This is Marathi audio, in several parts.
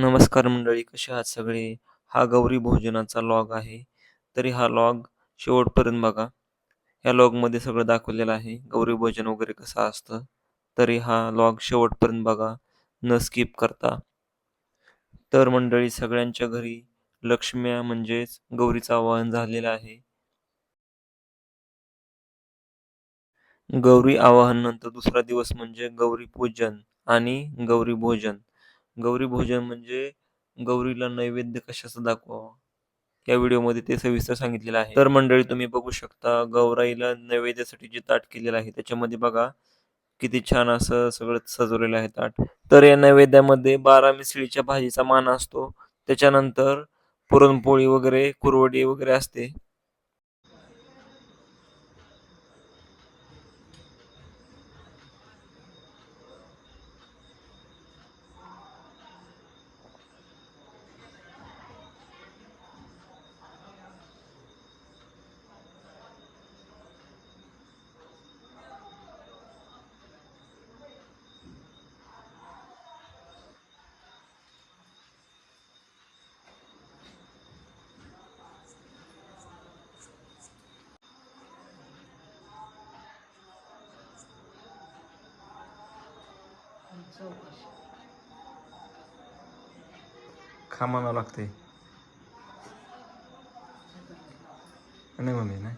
नमस्कार मंडळी कसे आहात सगळे? हा गौरी भोजनाचा लॉग आहे. तरी हा लॉग शेवटपर्यंत बघा. या लॉगमध्ये सगळं दाखवलेलं आहे. गौरी भोजन वगैरे कसं असतं. तरी हा लॉग शेवटपर्यंत बघा. न स्किप करता. तर मंडळी सगळ्यांच्या घरी लक्ष्म्या म्हणजेच गौरीचं आवाहन झालेलं आहे. गौरी आवाहन नंतर दुसरा दिवस म्हणजे गौरी पूजन आणि गौरी भोजन. गौरी भोजन म्हणजे गौरीला नैवेद्य कशाचा दाखवावा? या व्हिडिओमध्ये ते सविस्तर सांगितलेलं आहे. तर मंडळी तुम्ही बघू शकता गौराईला नैवेद्यासाठी जे ताट केलेलं आहे त्याच्यामध्ये बघा किती छान असं सगळं सजवलेलं आहे ताट. तर या नैवेद्यामध्ये बारा मिसळीच्या भाजीचा मान असतो. त्याच्यानंतर पुरणपोळी वगैरे कुरवडी वगैरे असते. खामाना लागते नाही मम्मी नाही.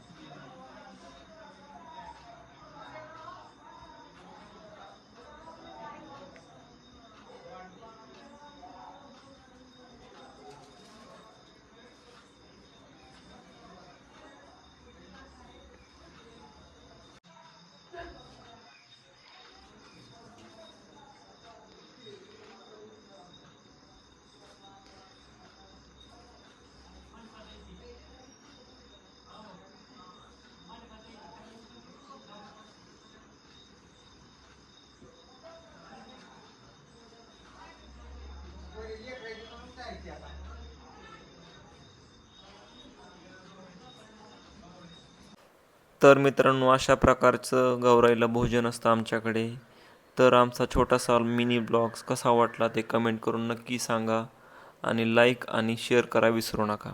तर मित्रांनो अशा प्रकारचं गौराईला भोजन असतं आमच्याकडे. तर आमचा छोटासा मिनी ब्लॉग्स कसा वाटला ते कमेंट करून नक्की सांगा. आणि लाईक आणि शेअर करा विसरू नका.